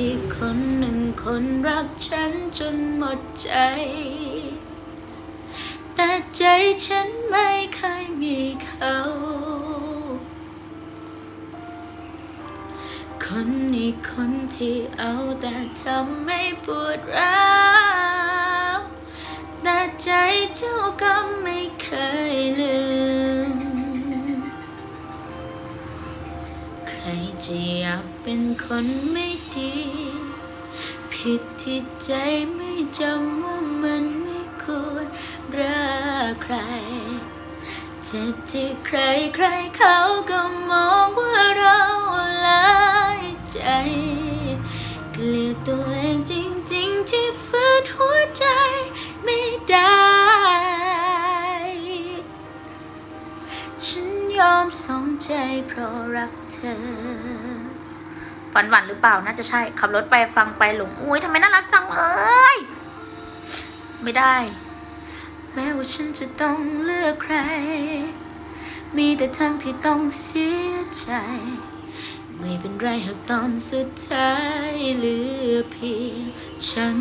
ที่คนหนึ่งคนรักฉันจนหมดใจ แต่ใจฉันไม่เคยมีเขา คนอีกคนที่เอาแต่ทำให้ปวดร้าวแต่ใจเจ้าก็ไม่เคยลืม จะอยากเป็นคนไม่ดี ผิดที่ใจไม่จำว่ามันไม่ควรรักใคร เจ็บที่ใครใครเขาก็มองว่าเรา ฉันยอมสองใจเพราะรักเธอ ฝันหวานหรือเปล่าน่าจะใช่ ขับรถไปฟังไปหลงอุ้ยทำไมน่ารักจังเอ้ย ไม่ได้ แม้ว่าฉันจะต้องเลือกใคร มีแต่ทางที่ต้องเสียใจ ไม่เป็นไรหากตอนสุดท้ายเหลือเพียงฉัน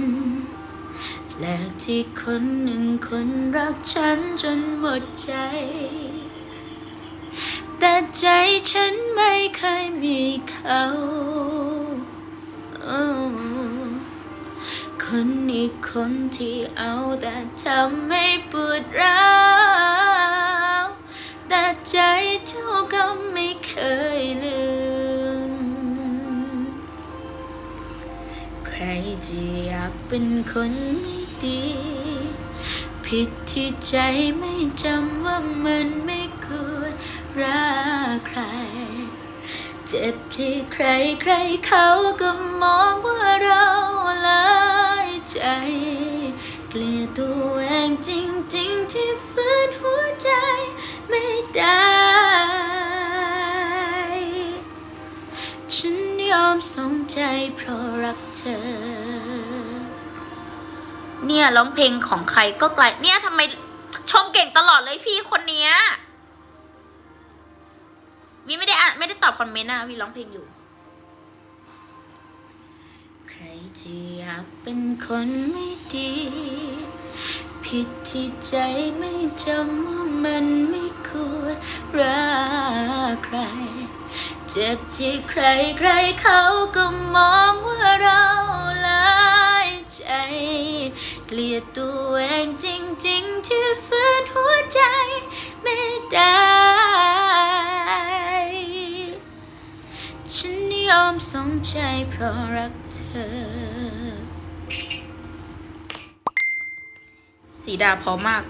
แปลกที่คนหนึ่งคนรักฉันจนหมดใจ แต่ใจฉันไม่เคยมีเขา คนอีกคนที่เอาแต่ทำให้ปวดร้าวแต่ใจเจ้าก็ไม่เคยลืม ใครจะอยากเป็นคนไม่ดี ผิดที่ใจไม่จำว่ามันไม่ รักใคร เจ็บที่ใครใครเขาก็มองว่าเราลายใจ เกลียดตัวเองจริง ๆ ที่ฝืนหัวใจไม่ได้ ฉันยอมสงใจเพราะรักเธอเนี่ยร้องเพลงของใครก็ไกลเนี่ยทำไมชมเก่งตลอดเลยพี่คนเนี้ย คอมเมนต์นะวีร้องเพลงอยู่ ใครจะอยากเป็นคนไม่ดี ผิดที่ใจไม่จำว่ามันไม่ควรรักใคร เจ็บที่ใครใครเขาก็มองว่าเราลายใจ เกลียดตัวเองจริง ๆ ที่ฝืนหัวใจไม่ได้ สองใจเพราะรักเธอ สีดาพอมาก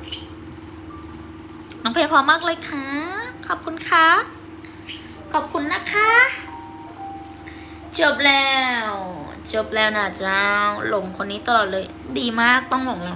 น้องเพลงพอมากเลยค่ะ ขอบคุณค่ะ ขอบคุณนะคะ จบแล้ว จบแล้วนะเจ้า หลงคนนี้ตลอดเลย ดีมากต้องหลงแล้ว